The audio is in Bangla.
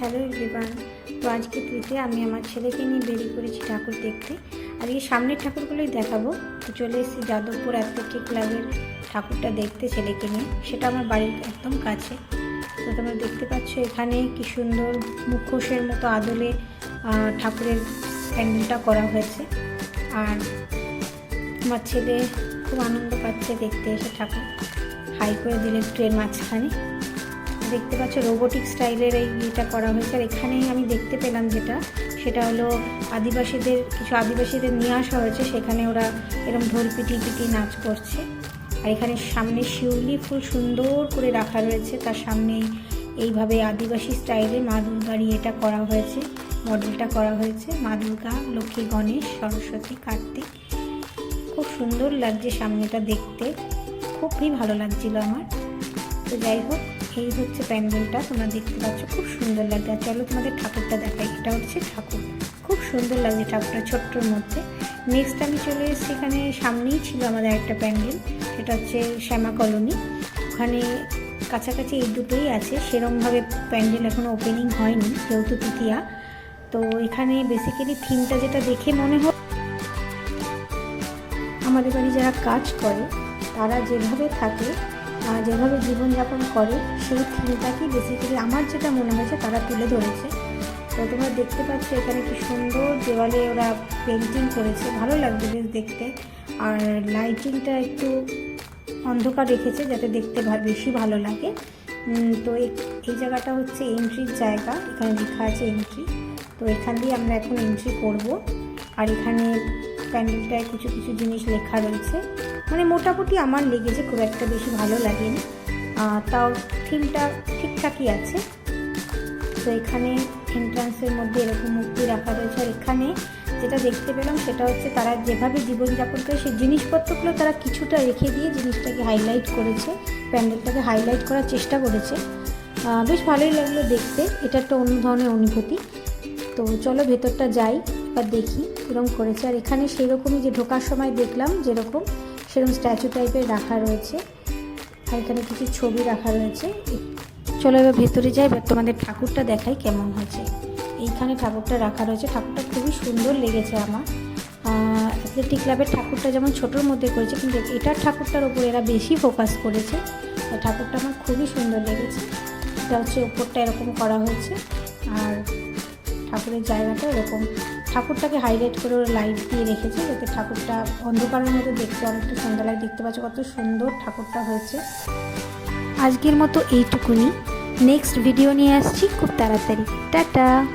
Hello everyone. তো আজকে তৃতীয় আমি আমার ছেলেকে নিয়ে বেরিয়ে পড়েছি ঠাকুর দেখতে। এই সামনের ঠাকুরগুলোই দেখাবো। তো চলে এসেছি যাদবপুর অ্যাথলেটিক ক্লাবের ঠাকুরটা দেখতে ছেলেকে নিয়ে। সেটা আমার বাড়ির একদম কাছে। তো তোমরা দেখতে পাচ্ছ এখানে কি সুন্দর মুখোশের মতো আদলে ঠাকুরের প্যান্ডেলটা করা হয়েছে। আর আমার ছেলে খুব আনন্দ পাচ্ছে দেখতে। এসে ঠাকুর হাই করে দিলেন ট্রেন মাঝখানে। দেখতে পাচ্ছ রোবোটিক স্টাইলের এই ইয়েটা করা হয়েছে। আর এখানেই আমি দেখতে পেলাম যেটা, সেটা হলো আদিবাসীদের, কিছু আদিবাসীদের নিয়ে আসা হয়েছে। সেখানে ওরা এরকম ঢোল পিটি পিটি নাচ করছে। আর এখানে সামনে শিউলি ফুল সুন্দর করে রাখা রয়েছে। তার সামনে এইভাবে আদিবাসী স্টাইলে মা দুর্গার ইয়েটা করা হয়েছে, মডেলটা করা হয়েছে। মা দুর্গা, লক্ষ্মী গণেশ, সরস্বতী, কার্তিক। খুব সুন্দর লাগছে সামনেটা দেখতে। খুবই ভালো লাগছিল আমার। তো যাই হোক এই হচ্ছে প্যান্ডেলটা, তোমরা দেখতে পাচ্ছ, খুব সুন্দর লাগছে। আর চলো তোমাদের ঠাকুরটা দেখাই, এটা হচ্ছে ঠাকুর। খুব সুন্দর লাগছে ঠাকুরটা ছোট্টর মধ্যে। নেক্সট আমি চলে এসেছি, এখানে সামনেই ছিল আমাদের একটা প্যান্ডেল, সেটা হচ্ছে শ্যামা কলোনি। ওখানে কাছাকাছি এই দুটোই আছে, সেরমভাবে প্যান্ডেল এখনও ওপেনিং হয়নি, যেহেতু তৃতীয়া। তো এখানে বেসিক্যালি থিমটা যেটা দেখে মনে হয়, আমাদের বাড়ি যারা কাজ করে, তারা যেভাবে থাকে যেভাবে জীবনযাপন করে, সেই থিমটাকেই বেসিক্যালি আমার যেটা মনে হয়েছে তারা তুলে ধরেছে। তো তোমরা দেখতে পাচ্ছ এখানে কি সুন্দর দেওয়ালে ওরা পেন্টিং করেছে। ভালো লাগবে বেশ দেখতে। আর লাইটিংটা একটু অন্ধকার রেখেছে যাতে দেখতে বেশি ভালো লাগে। তো এই জায়গাটা হচ্ছে এন্ট্রির জায়গা। এখানে লেখা আছে এন্ট্রি তো এখান দিয়ে আমরা এখন এন্ট্রি করব। আর এখানে প্যান্ডেলটায় কিছু কিছু জিনিস লেখা রয়েছে। মানে মোটামুটি আমার লেগেছে খুব একটা বেশি ভালো লাগেনি। তাও থিমটা ঠিকঠাকই আছে। তো এখানে এন্ট্রান্সের মধ্যে এরকম মূর্তি রাখা রয়েছে। আর এখানে যেটা দেখতে পেলাম সেটা হচ্ছে তারা যেভাবে জীবনযাপন করে, সেই জিনিসপত্রগুলো তারা কিছুটা রেখে দিয়ে জিনিসটাকে হাইলাইট করেছে। প্যান্ডেলটাকে হাইলাইট করার চেষ্টা করেছে। বেশ ভালোই লাগল দেখতে। এটা একটা অন্য ধরনের অনুভূতি। তো চলো ভেতরটা যাই এবার দেখি কীরকম করেছে। আর এখানে সেরকমই যে ঢোকার সময় দেখলাম যেরকম সেরকম স্ট্যাচু টাইপের রাখা রয়েছে। আর এখানে কিছু ছবি রাখা রয়েছে। চলো এবার ভেতরে যাই, এবার তোমাদের ঠাকুরটা দেখাই কেমন হয়েছে। এইখানে ঠাকুরটা রাখা রয়েছে। ঠাকুরটা খুবই সুন্দর লেগেছে আমার। অ্যাথলেটিক ক্লাবের ঠাকুরটা যেমন ছোটোর মধ্যে করেছে, কিন্তু এটার ঠাকুরটার ওপর এরা বেশি ফোকাস করেছে। ঠাকুরটা আমার খুবই সুন্দর লেগেছে। এটা হচ্ছে ওপরটা এরকম করা হয়েছে। আর ঠাকুরের জায়গাটা এরকম ঠাকুরটাকে হাইলাইট করে ওরা লাইট দিয়ে রেখেছে যাতে ঠাকুরটা অন্ধকারের মতো দেখতে অনেকটা সুন্দর লাগে। দেখতে পাচ্ছ কত সুন্দর ঠাকুরটা হয়েছে। আজকের মতো এইটুকুনি। নেক্সট ভিডিও নিয়ে আসছি। খুব তাড়াতাড়ি। টাটা।